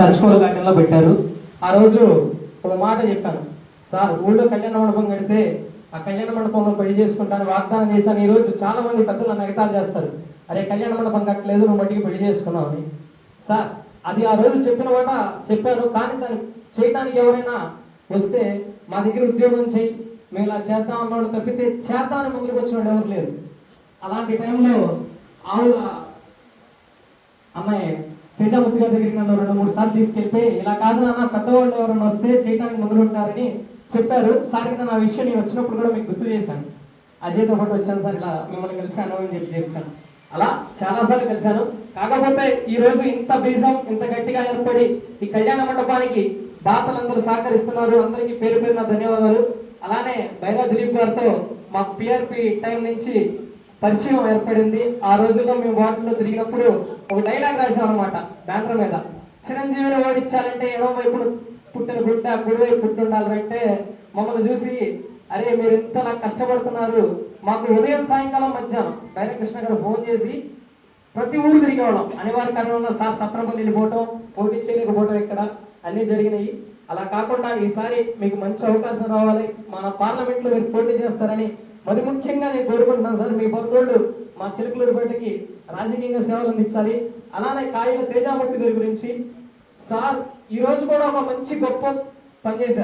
టచ్కోలు గార్డెన్లో పెట్టారు. ఆ రోజు ఒక మాట చెప్పాను. సార్ ఊళ్ళో కళ్యాణ మండపం కడితే ఆ కళ్యాణ మండపంలో పెళ్ళి చేసుకుంటాను వాగ్దానం చేశాను. ఈ రోజు చాలా మంది పెద్దలు నగతాలు చేస్తారు. అరే కళ్యాణ మండపం కట్టలేదు నువ్వు మట్టికి పెళ్ళి చేసుకున్నావు అని. సార్ అది ఆ రోజు చెప్పిన మాట చెప్పాను కానీ దాన్ని చేయడానికి ఎవరైనా వస్తే మా దగ్గర ఉద్యోగం చేయి మేము ఇలా చేద్దాం అన్నవాడు తప్పితే చేద్దామని ముందుకు వచ్చిన వాడు ఎవరు లేరు. అలాంటి టైంలో ఆవుల అన్నయ్య తేజామూర్తి గారి దగ్గరికి నన్ను రెండు మూడు సార్లు తీసుకెళ్తే ఇలా కాదు నాన్న పెద్దవాళ్ళు ఎవరైనా వస్తే చేయడానికి మొదలుంటారని చెప్పారు. సార్ నా విషయం నేను వచ్చినప్పుడు కూడా మీకు గుర్తు చేశాను. అజయ్తో పాటు వచ్చాను సార్ ఇలా మిమ్మల్ని కలిశాను అని చెప్పి చెప్పాను. అలా చాలాసార్లు కలిశాను. కాకపోతే ఈ రోజు ఇంత బీజం ఇంత గట్టిగా ఏర్పడి ఈ కళ్యాణ మండపానికి దాతలందరూ సహకరిస్తున్నారు. అందరికీ పేరు పేరున ధన్యవాదాలు. అలానే బైరా దిలీప్ గారితో మాకు పిఆర్పి టైం నుంచి పరిచయం ఏర్పడింది. ఆ రోజుల్లో మేము వాటిలో తిరిగినప్పుడు ఒక డైలాగ్ రాసాం అనమాట బ్యానర్ మీద. చిరంజీవిని ఓడించాలంటే ఎడమ వైపున పుట్టిన గుడ్డ కుడివైపు పుట్టి ఉండాలంటే మమ్మల్ని చూసి అరే మీరు ఇంతలా కష్టపడుతున్నారు. మాకు ఉదయం సాయంకాలం మధ్యాహ్నం బైరకృష్ణ గారు ఫోన్ చేసి ప్రతి ఊరు తిరిగేవాళ్ళం. అనివార్య కారణంలో సార్ సత్రపల్లి వెళ్ళిపోవటం పోటీ చేయలేకపోవటం ఇక్కడ అన్నీ జరిగినాయి. అలా కాకుండా ఈసారి మీకు మంచి అవకాశం రావాలి. మన పార్లమెంట్లో మీరు పోటీ చేస్తారని మరి ముఖ్యంగా నేను కోరుకుంటున్నాను సార్ మీ భక్తులు మా చిలుకలూరుపేటకి రాజకీయంగా సేవలు అందించాలి. అలానే కాయల తేజామూర్తి గారి గురించి. సార్ ఈ రోజు కూడా ఒక మంచి గొప్ప పనిచేశారు